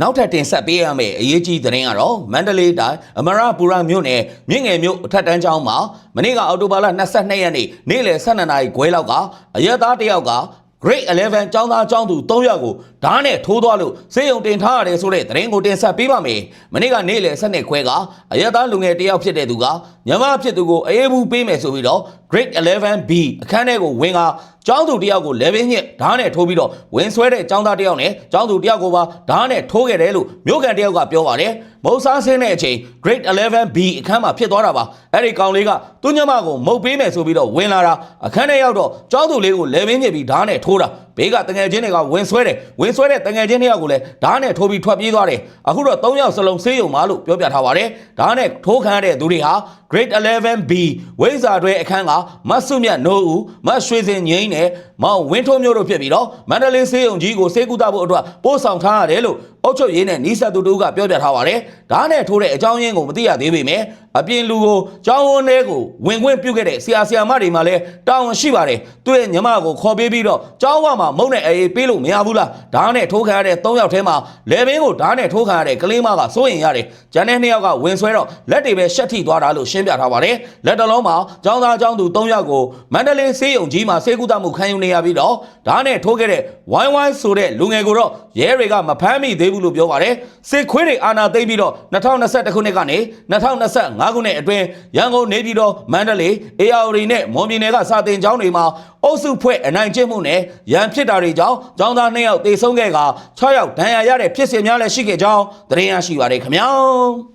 နောက်ထပ်တင်ဆက်ပေးရမယ့်အရေးကြီးသတင်းကတော့မန္တလေးတိုင်းအမရပူရမြို့နယ်မြင့်ငယ်မြို့အထက်တန်းကျောင်းမှာမနေ့ကအော်တိုဘာလ22ရက်နေ့နေ့လယ်12နာရီခွဲလောက်ကအရက်သားတစ်ယောက်က Grade 11ကျောင်းသားကျောင်းသူ3ယောက်ကိုဓာတ်နဲ့ထိုးသွားလို့စေယုံတင်ထားရတယ်ဆိုတဲ့သတင်းကိုတင်ဆက်ပေးပါမယ်။မနေ့ကနေ့လယ်12ခွဲကအရက်သားလူငယ်တစ်ယောက်ဖြစ်တဲ့သူကညမဖြစ်သူကိုအေးဘူးပေးမယ်ဆိုပြီးတော့ Grade 11B အခန်းထဲကိုဝင်က ကျောင်းသူတစ်ယောက်ကို level ညက်ဓာတ်နဲ့ထိုးပြီးတော့ဝင်ဆွဲတဲ့ကျောင်းသားတစ်ယောက်နဲ့ကျောင်းသူတစ်ယောက်ကိုပါဓာတ်နဲ့ထိုးခဲ့တယ်လို့မြို့ကန်တစ်ယောက်ကပြောပါတယ်။ မုံစားဆင်းတဲ့အချိန် Grade 11B အခန်းမှာဖြစ်သွားတာပါ။အဲ့ဒီကောင်လေးကသူညမကိုမုတ်ပေးမယ်ဆိုပြီးတော့ဝင်လာတာအခန်းထဲရောက်တော့ကျောင်းသူလေးကို level ညက်ပြီးဓာတ်နဲ့ထိုးတာဘေးကတငယ်ချင်းတွေကဝင်ဆွဲတယ်ဝင်ဆွဲတဲ့တငယ်ချင်းတစ်ယောက်ကိုလည်းဓာတ်နဲ့ထိုးပြီးထွက်ပြေးသွားတယ်အခုတော့၃ယောက်စလုံးဆေးရုံမှာလို့ပြောပြထားပါတယ်ဓာတ်နဲ့ထိုးခံရတဲ့သူတွေဟာ Grade 11B ဝိဇာတွဲအခန်းကမတ်စုမြတ်နိုးဦးမတ်ရွှေစင်ငိမ့်နဲ့မောင်ဝင်းထုံးမျိုးတို့ဖြစ်ပြီးတော့မန္တလေးဆေးရုံကြီးကိုဆေးကုသဖို့အတွက်ပို့ဆောင်ထားရတယ်လို့အုပ်ချုပ်ရေးနဲ့နီးစပ်သူတို့ကပြောပြထားပါတယ်ဓာတ်နဲ့ထိုးတဲ့အကြောင်းရင်းကိုမသိရသေးပေမဲ့ အပြင်လူကိုကျောင်းဝန်းထဲကိုဝင်ခွင့်ပြုခဲ့တဲ့ဆရာဆရာမတွေမှာလည်းတာဝန်ရှိပါတယ်သူ့ရဲ့ညီမကိုခေါ်ပေးပြီးတော့ကျောင်းဝမှာမုံနဲ့အေးပေးလို့မရဘူးလားဓာတ်နဲ့ထိုးခံရတဲ့၃ယောက်ထဲမှာလေဘင်းကိုဓာတ်နဲ့ထိုးခံရတဲ့ကလေးမကစိုးရင်ရတယ်ကျန်တဲ့၂ယောက်ကဝင်ဆွဲတော့လက်တွေပဲရှက်ထိသွားတာလို့ရှင်းပြထားပါတယ်လက်တလုံးမှာကျောင်းသားကျောင်းသူ၃ယောက်ကိုမန္တလေးဆေးရုံကြီးမှာဆေးကုသမှုခံယူနေရပြီးတော့ဓာတ်နဲ့ထိုးခဲ့တဲ့ဝိုင်းဝိုင်းဆိုတဲ့လူငယ်ကိုတော့ရဲတွေကမဖမ်းမိသေးဘူးလို့ပြောပါတယ်စစ်ခွေးတွေအာဏာသိမ်းပြီးတော့2021ခုနှစ်ကနေ2025ခုနှစ်အတွင်းရန်ကုန်နေပြည်တော်မန္တလေးအေရဝတီနဲ့မွန်ပြည်နယ်ကစာတင်ကျောင်းတွေမှာအုပ်စုဖွဲ့အနိုင်ကျင့်မှုနဲ့ရန်ဖြစ်တာတွေကြောင့်ကျောင်းသား2ယောက်တေဆုံးခဲ့က6ယောက်ဒဏ်ရာရတဲ့ဖြစ်စဉ်များလည်းရှိခဲ့ကြောင်းသတင်းရရှိပါတယ်ခင်ဗျာ